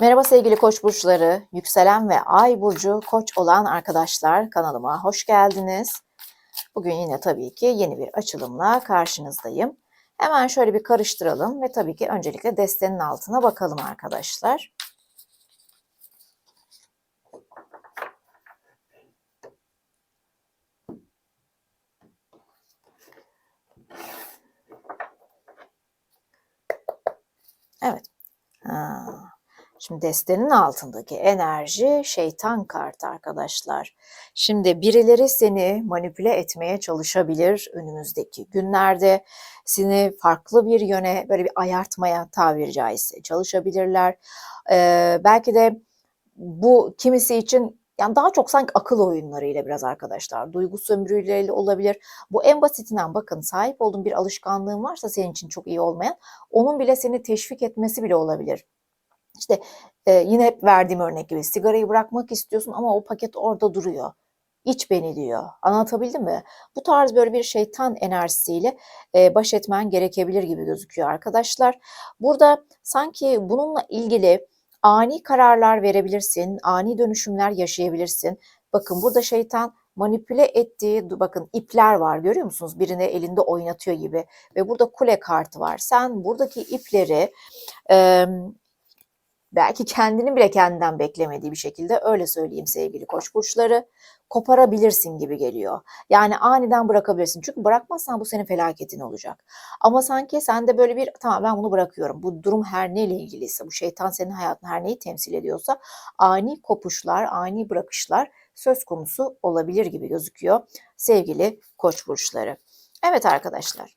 Merhaba sevgili koç burçları, yükselen ve ay burcu koç olan arkadaşlar kanalıma hoş geldiniz. Bugün yine tabii ki yeni bir açılımla karşınızdayım. Hemen şöyle bir karıştıralım ve tabii ki öncelikle destenin altına bakalım arkadaşlar. Evet. Şimdi destenin altındaki enerji şeytan kartı arkadaşlar. Şimdi birileri seni manipüle etmeye çalışabilir önümüzdeki günlerde. Seni farklı bir yöne böyle bir ayartmaya tabiri caizse çalışabilirler. Ee, belki de bu kimisi için yani daha çok sanki akıl oyunlarıyla biraz arkadaşlar. Duygu sömürüyle olabilir. Bu en basitinden bakın sahip olduğun bir alışkanlığın varsa senin için çok iyi olmayan onun bile seni teşvik etmesi bile olabilir. İşte e, yine hep verdiğim örnek gibi sigarayı bırakmak istiyorsun ama o paket orada duruyor. İç beni diyor. Anlatabildim mi? Bu tarz böyle bir şeytan enerjisiyle e, baş etmen gerekebilir gibi gözüküyor arkadaşlar. Burada sanki bununla ilgili ani kararlar verebilirsin, ani dönüşümler yaşayabilirsin. Bakın burada şeytan manipüle ettiği bakın ipler var görüyor musunuz? Birini elinde oynatıyor gibi ve burada kule kartı var. Sen buradaki ipleri e, belki kendini bile kendinden beklemediği bir şekilde öyle söyleyeyim sevgili koç burçları koparabilirsin gibi geliyor. Yani aniden bırakabilirsin. Çünkü bırakmazsan bu senin felaketin olacak. Ama sanki sen de böyle bir tamam ben bunu bırakıyorum. Bu durum her neyle ilgiliyse, bu şeytan senin hayatın her neyi temsil ediyorsa ani kopuşlar, ani bırakışlar söz konusu olabilir gibi gözüküyor sevgili koç burçları. Evet arkadaşlar.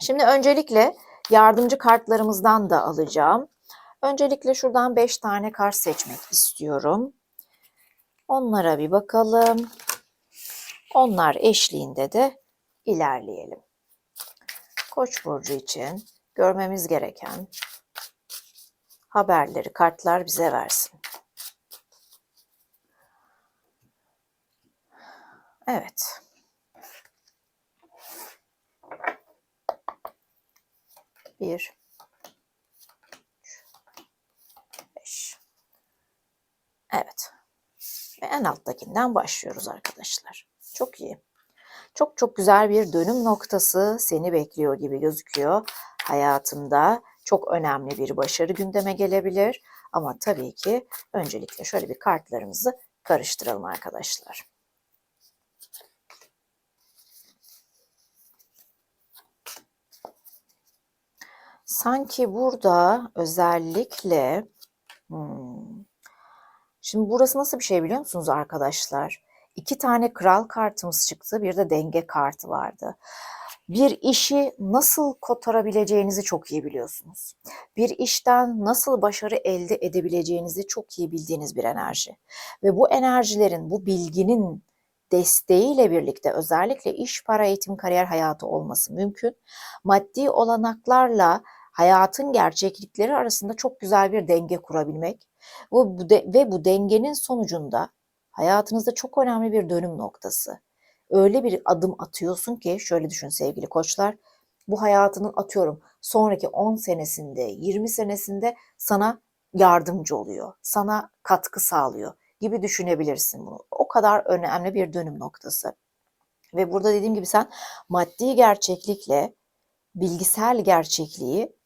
Şimdi öncelikle yardımcı kartlarımızdan da alacağım. Öncelikle şuradan 5 tane kart seçmek istiyorum. Onlara bir bakalım. Onlar eşliğinde de ilerleyelim. Koç burcu için görmemiz gereken haberleri kartlar bize versin. Evet. Bir, Evet. Ve en alttakinden başlıyoruz arkadaşlar. Çok iyi. Çok çok güzel bir dönüm noktası seni bekliyor gibi gözüküyor. Hayatında çok önemli bir başarı gündeme gelebilir. Ama tabii ki öncelikle şöyle bir kartlarımızı karıştıralım arkadaşlar. Sanki burada özellikle hmm, Şimdi burası nasıl bir şey biliyor musunuz arkadaşlar? İki tane kral kartımız çıktı, bir de denge kartı vardı. Bir işi nasıl kotarabileceğinizi çok iyi biliyorsunuz. Bir işten nasıl başarı elde edebileceğinizi çok iyi bildiğiniz bir enerji. Ve bu enerjilerin, bu bilginin desteğiyle birlikte özellikle iş, para, eğitim, kariyer hayatı olması mümkün. Maddi olanaklarla hayatın gerçeklikleri arasında çok güzel bir denge kurabilmek bu, bu de, ve bu dengenin sonucunda hayatınızda çok önemli bir dönüm noktası. Öyle bir adım atıyorsun ki şöyle düşün sevgili koçlar. Bu hayatının atıyorum sonraki 10 senesinde, 20 senesinde sana yardımcı oluyor. Sana katkı sağlıyor gibi düşünebilirsin bunu. O kadar önemli bir dönüm noktası. Ve burada dediğim gibi sen maddi gerçeklikle bilgisel gerçekliği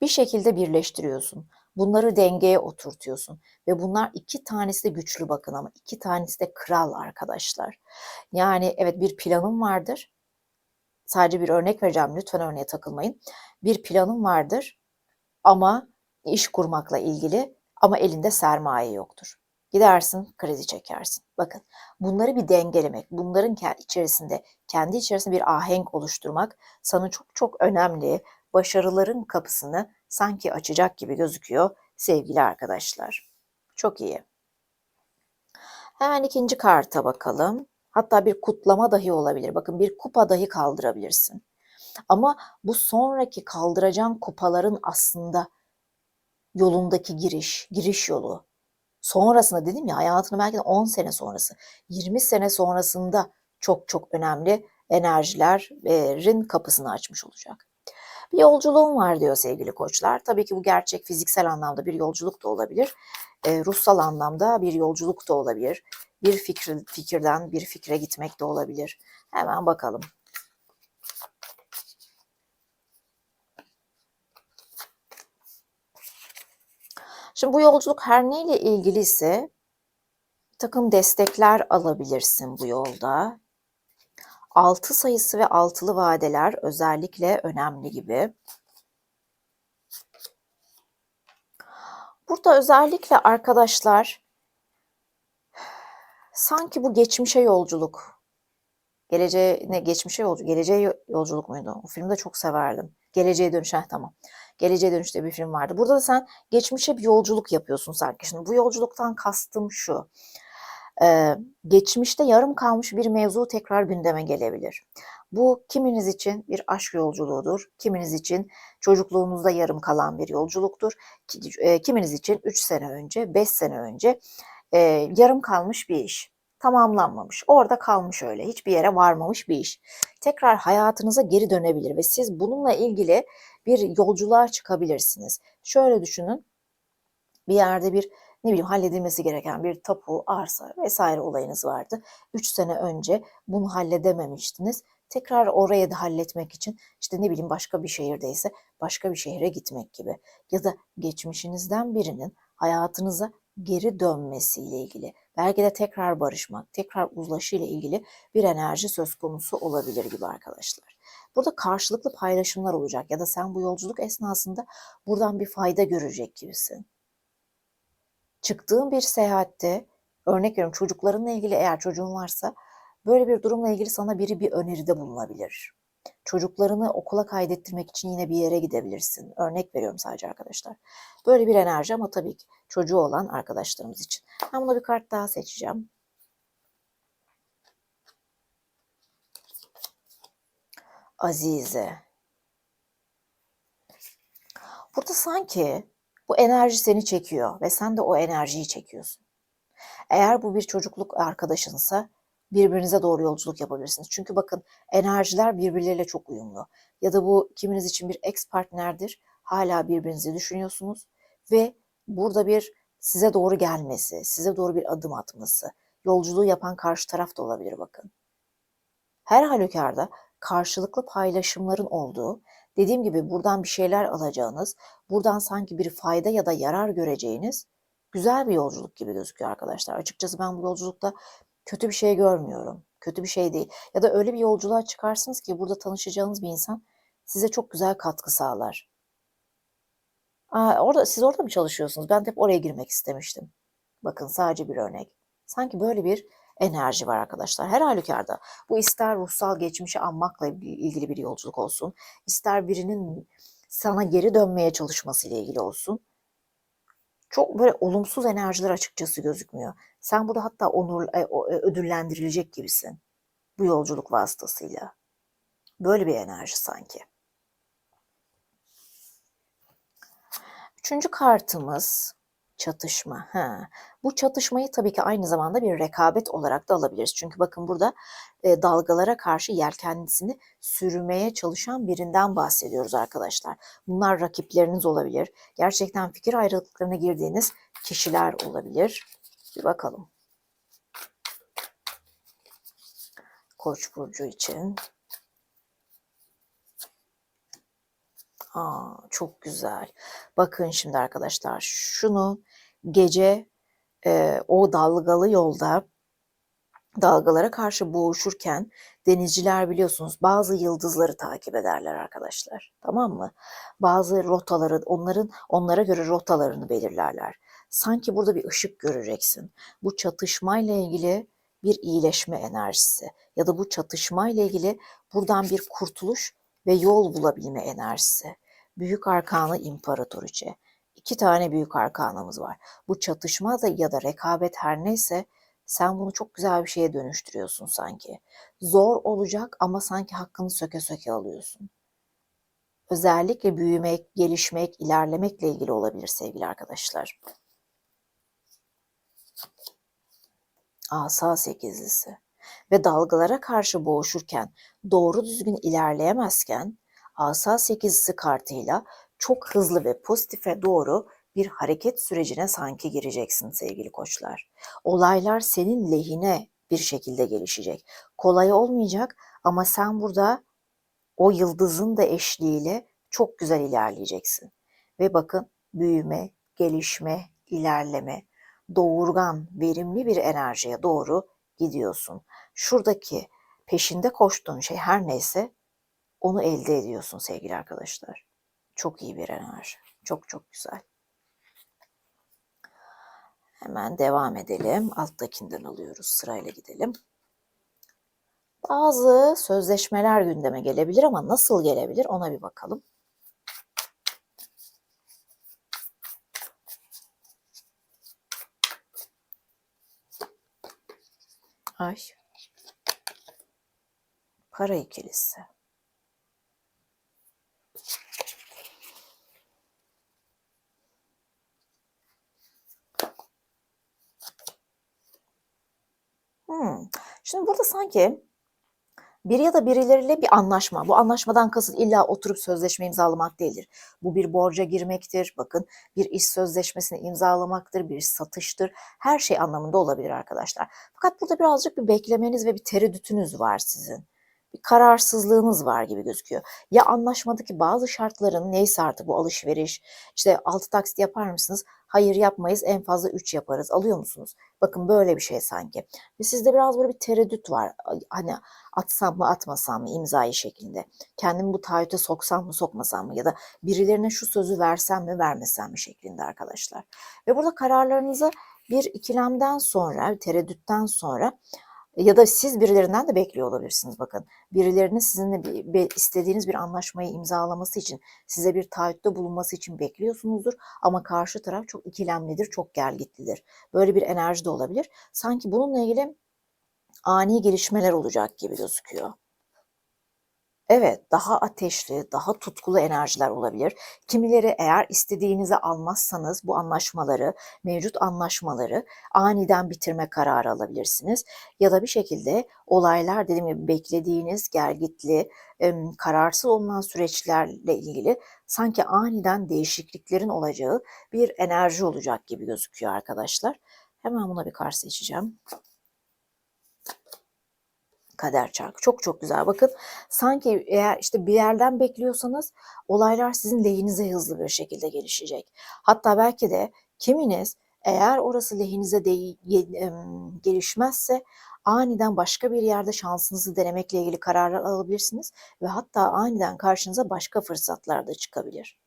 bir şekilde birleştiriyorsun. Bunları dengeye oturtuyorsun. Ve bunlar iki tanesi de güçlü bakın ama iki tanesi de kral arkadaşlar. Yani evet bir planım vardır. Sadece bir örnek vereceğim lütfen örneğe takılmayın. Bir planım vardır ama iş kurmakla ilgili ama elinde sermaye yoktur. Gidersin kredi çekersin. Bakın bunları bir dengelemek, bunların içerisinde kendi içerisinde bir ahenk oluşturmak sana çok çok önemli başarıların kapısını sanki açacak gibi gözüküyor sevgili arkadaşlar. Çok iyi. Hemen ikinci karta bakalım. Hatta bir kutlama dahi olabilir. Bakın bir kupa dahi kaldırabilirsin. Ama bu sonraki kaldıracağın kupaların aslında yolundaki giriş, giriş yolu. Sonrasında dedim ya hayatını belki de 10 sene sonrası, 20 sene sonrasında çok çok önemli enerjilerin kapısını açmış olacak. Bir yolculuğum var diyor sevgili koçlar. Tabii ki bu gerçek fiziksel anlamda bir yolculuk da olabilir. E, ruhsal anlamda bir yolculuk da olabilir. Bir fikir, fikirden bir fikre gitmek de olabilir. Hemen bakalım. Şimdi bu yolculuk her neyle ilgili ise bir takım destekler alabilirsin bu yolda. Altı sayısı ve altılı vadeler özellikle önemli gibi. Burada özellikle arkadaşlar sanki bu geçmişe yolculuk. Geleceğe geçmişe yolculuk, geleceğe yolculuk muydu? O filmi de çok severdim. Geleceğe dönüş, heh, tamam. Geleceğe Dönüş diye bir film vardı. Burada da sen geçmişe bir yolculuk yapıyorsun sanki. Şimdi bu yolculuktan kastım şu. Ee, geçmişte yarım kalmış bir mevzu tekrar gündeme gelebilir. Bu kiminiz için bir aşk yolculuğudur, kiminiz için çocukluğunuzda yarım kalan bir yolculuktur, e, kiminiz için 3 sene önce, 5 sene önce e, yarım kalmış bir iş, tamamlanmamış, orada kalmış öyle, hiçbir yere varmamış bir iş. Tekrar hayatınıza geri dönebilir ve siz bununla ilgili bir yolculuğa çıkabilirsiniz. Şöyle düşünün, bir yerde bir ne bileyim halledilmesi gereken bir tapu, arsa vesaire olayınız vardı. 3 sene önce bunu halledememiştiniz. Tekrar oraya da halletmek için işte ne bileyim başka bir şehirdeyse başka bir şehre gitmek gibi ya da geçmişinizden birinin hayatınıza geri dönmesiyle ilgili belki de tekrar barışmak, tekrar uzlaşı ile ilgili bir enerji söz konusu olabilir gibi arkadaşlar. Burada karşılıklı paylaşımlar olacak ya da sen bu yolculuk esnasında buradan bir fayda görecek gibisin. Çıktığın bir seyahatte örnek veriyorum çocuklarınla ilgili eğer çocuğun varsa böyle bir durumla ilgili sana biri bir öneride bulunabilir. Çocuklarını okula kaydettirmek için yine bir yere gidebilirsin. Örnek veriyorum sadece arkadaşlar. Böyle bir enerji ama tabii ki çocuğu olan arkadaşlarımız için. Ben buna bir kart daha seçeceğim. Azize. Burada sanki bu enerji seni çekiyor ve sen de o enerjiyi çekiyorsun. Eğer bu bir çocukluk arkadaşınsa birbirinize doğru yolculuk yapabilirsiniz. Çünkü bakın enerjiler birbirleriyle çok uyumlu. Ya da bu kiminiz için bir ex partnerdir. Hala birbirinizi düşünüyorsunuz ve burada bir size doğru gelmesi, size doğru bir adım atması, yolculuğu yapan karşı taraf da olabilir bakın. Her halükarda karşılıklı paylaşımların olduğu, dediğim gibi buradan bir şeyler alacağınız, buradan sanki bir fayda ya da yarar göreceğiniz güzel bir yolculuk gibi gözüküyor arkadaşlar. Açıkçası ben bu yolculukta kötü bir şey görmüyorum. Kötü bir şey değil. Ya da öyle bir yolculuğa çıkarsınız ki burada tanışacağınız bir insan size çok güzel katkı sağlar. Aa, orada siz orada mı çalışıyorsunuz? Ben de hep oraya girmek istemiştim. Bakın sadece bir örnek. Sanki böyle bir enerji var arkadaşlar. Her halükarda bu ister ruhsal geçmişi anmakla ilgili bir yolculuk olsun, ister birinin sana geri dönmeye çalışması ile ilgili olsun. Çok böyle olumsuz enerjiler açıkçası gözükmüyor. Sen burada hatta onur e, e, ödüllendirilecek gibisin bu yolculuk vasıtasıyla. Böyle bir enerji sanki. Üçüncü kartımız Çatışma. Ha. Bu çatışmayı tabii ki aynı zamanda bir rekabet olarak da alabiliriz. Çünkü bakın burada e, dalgalara karşı yelkenlisini sürmeye çalışan birinden bahsediyoruz arkadaşlar. Bunlar rakipleriniz olabilir. Gerçekten fikir ayrılıklarına girdiğiniz kişiler olabilir. Bir bakalım. Koç burcu için. Aa, çok güzel. Bakın şimdi arkadaşlar şunu gece e, o dalgalı yolda dalgalara karşı boğuşurken denizciler biliyorsunuz bazı yıldızları takip ederler arkadaşlar. Tamam mı? Bazı rotaları onların onlara göre rotalarını belirlerler. Sanki burada bir ışık göreceksin. Bu çatışmayla ilgili bir iyileşme enerjisi ya da bu çatışmayla ilgili buradan bir kurtuluş ve yol bulabilme enerjisi. Büyük Arkanı İmparatoriçe iki tane büyük arkanamız var. Bu çatışma da ya da rekabet her neyse sen bunu çok güzel bir şeye dönüştürüyorsun sanki. Zor olacak ama sanki hakkını söke söke alıyorsun. Özellikle büyümek, gelişmek, ilerlemekle ilgili olabilir sevgili arkadaşlar. Asa sekizlisi ve dalgalara karşı boğuşurken, doğru düzgün ilerleyemezken asa sekizisi kartıyla çok hızlı ve pozitife doğru bir hareket sürecine sanki gireceksin sevgili koçlar. Olaylar senin lehine bir şekilde gelişecek. Kolay olmayacak ama sen burada o yıldızın da eşliğiyle çok güzel ilerleyeceksin. Ve bakın büyüme, gelişme, ilerleme, doğurgan, verimli bir enerjiye doğru gidiyorsun. Şuradaki peşinde koştuğun şey her neyse onu elde ediyorsun sevgili arkadaşlar. Çok iyi bir enerji. Çok çok güzel. Hemen devam edelim. Alttakinden alıyoruz. Sırayla gidelim. Bazı sözleşmeler gündeme gelebilir ama nasıl gelebilir ona bir bakalım. Ay. Para ikilisi. Hmm. Şimdi burada sanki bir ya da birileriyle bir anlaşma. Bu anlaşmadan kasıt illa oturup sözleşme imzalamak değildir. Bu bir borca girmektir. Bakın bir iş sözleşmesini imzalamaktır, bir satıştır. Her şey anlamında olabilir arkadaşlar. Fakat burada birazcık bir beklemeniz ve bir tereddütünüz var sizin. Bir kararsızlığınız var gibi gözüküyor. Ya anlaşmadaki bazı şartların neyse artık bu alışveriş, işte 6 taksit yapar mısınız? Hayır yapmayız en fazla 3 yaparız. Alıyor musunuz? Bakın böyle bir şey sanki. Ve sizde biraz böyle bir tereddüt var. Hani atsam mı atmasam mı imzayı şeklinde. Kendimi bu taahhüte soksam mı sokmasam mı ya da birilerine şu sözü versem mi vermesem mi şeklinde arkadaşlar. Ve burada kararlarınızı bir ikilemden sonra, tereddütten sonra ya da siz birilerinden de bekliyor olabilirsiniz bakın. Birilerinin sizinle bir, istediğiniz bir anlaşmayı imzalaması için, size bir taahhütte bulunması için bekliyorsunuzdur. Ama karşı taraf çok ikilemlidir, çok gergitlidir. Böyle bir enerji de olabilir. Sanki bununla ilgili ani gelişmeler olacak gibi gözüküyor. Evet, daha ateşli, daha tutkulu enerjiler olabilir. Kimileri eğer istediğinizi almazsanız bu anlaşmaları, mevcut anlaşmaları aniden bitirme kararı alabilirsiniz. Ya da bir şekilde olaylar dediğim gibi beklediğiniz gergitli, kararsız olunan süreçlerle ilgili sanki aniden değişikliklerin olacağı bir enerji olacak gibi gözüküyor arkadaşlar. Hemen buna bir kart seçeceğim kader çarkı. Çok çok güzel. Bakın sanki eğer işte bir yerden bekliyorsanız olaylar sizin lehinize hızlı bir şekilde gelişecek. Hatta belki de kiminiz eğer orası lehinize de, gelişmezse aniden başka bir yerde şansınızı denemekle ilgili kararlar alabilirsiniz ve hatta aniden karşınıza başka fırsatlar da çıkabilir.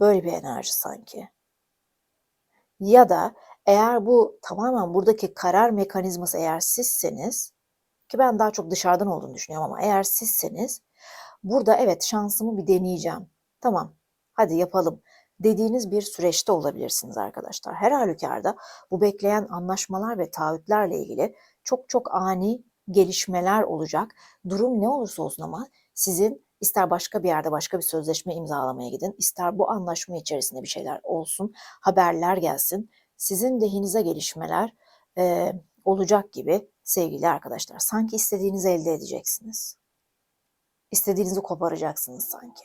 Böyle bir enerji sanki. Ya da eğer bu tamamen buradaki karar mekanizması eğer sizseniz ki ben daha çok dışarıdan olduğunu düşünüyorum ama eğer sizseniz burada evet şansımı bir deneyeceğim. Tamam hadi yapalım dediğiniz bir süreçte olabilirsiniz arkadaşlar. Her halükarda bu bekleyen anlaşmalar ve taahhütlerle ilgili çok çok ani gelişmeler olacak. Durum ne olursa olsun ama sizin ister başka bir yerde başka bir sözleşme imzalamaya gidin, ister bu anlaşma içerisinde bir şeyler olsun, haberler gelsin. Sizin lehinize gelişmeler e, olacak gibi sevgili arkadaşlar. Sanki istediğinizi elde edeceksiniz. İstediğinizi koparacaksınız sanki.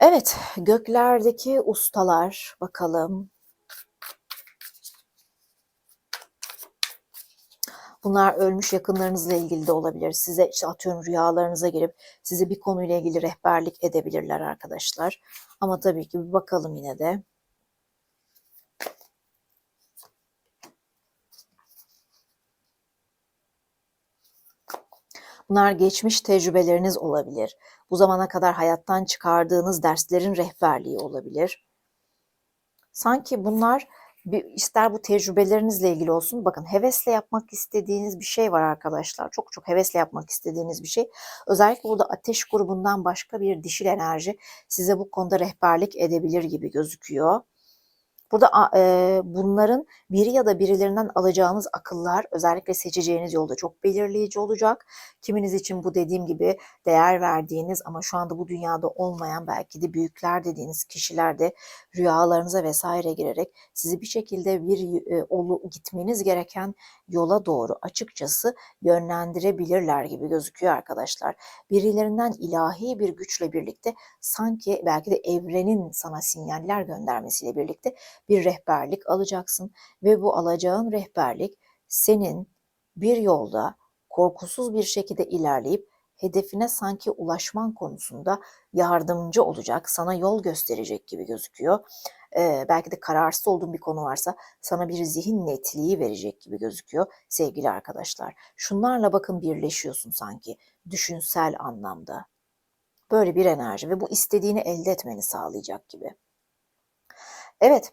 Evet, göklerdeki ustalar bakalım. Bunlar ölmüş yakınlarınızla ilgili de olabilir. Size işte atıyorum rüyalarınıza girip size bir konuyla ilgili rehberlik edebilirler arkadaşlar. Ama tabii ki bir bakalım yine de. Bunlar geçmiş tecrübeleriniz olabilir. Bu zamana kadar hayattan çıkardığınız derslerin rehberliği olabilir. Sanki bunlar bir, ister bu tecrübelerinizle ilgili olsun. Bakın hevesle yapmak istediğiniz bir şey var arkadaşlar. Çok çok hevesle yapmak istediğiniz bir şey. Özellikle burada ateş grubundan başka bir dişil enerji size bu konuda rehberlik edebilir gibi gözüküyor. Burada e, bunların biri ya da birilerinden alacağınız akıllar özellikle seçeceğiniz yolda çok belirleyici olacak. Kiminiz için bu dediğim gibi değer verdiğiniz ama şu anda bu dünyada olmayan belki de büyükler dediğiniz kişiler de rüyalarınıza vesaire girerek sizi bir şekilde bir e, olu, gitmeniz gereken yola doğru açıkçası yönlendirebilirler gibi gözüküyor arkadaşlar. Birilerinden ilahi bir güçle birlikte sanki belki de evrenin sana sinyaller göndermesiyle birlikte bir rehberlik alacaksın ve bu alacağın rehberlik senin bir yolda korkusuz bir şekilde ilerleyip hedefine sanki ulaşman konusunda yardımcı olacak, sana yol gösterecek gibi gözüküyor. Ee, belki de kararsız olduğun bir konu varsa sana bir zihin netliği verecek gibi gözüküyor sevgili arkadaşlar. Şunlarla bakın birleşiyorsun sanki düşünsel anlamda. Böyle bir enerji ve bu istediğini elde etmeni sağlayacak gibi. Evet,